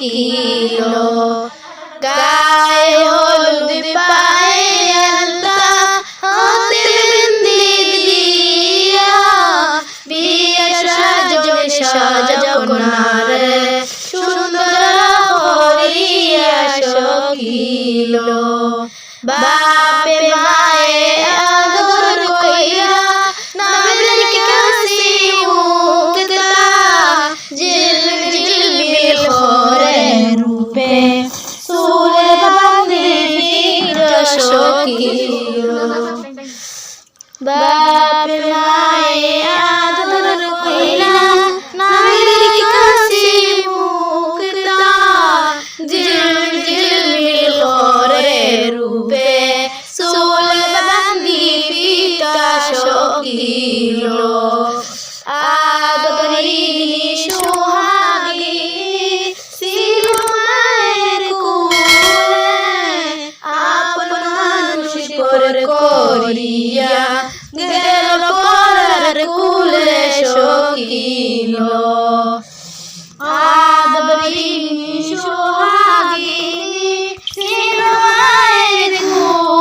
Kilo গায়ে হলুদ পায়ে আলতা, হাতে বিন্দি দিয়া। বিয়ে সাজবে সাজাও নারে, সুন্দর হরিয়া সকিলো বাপে মা বাপ মায়ে আদর কইলা নামের কাছে মুক্তা জিলমিল জিলমিল করে রূপে সোল বান্দি পিতা শকিল tranquilo.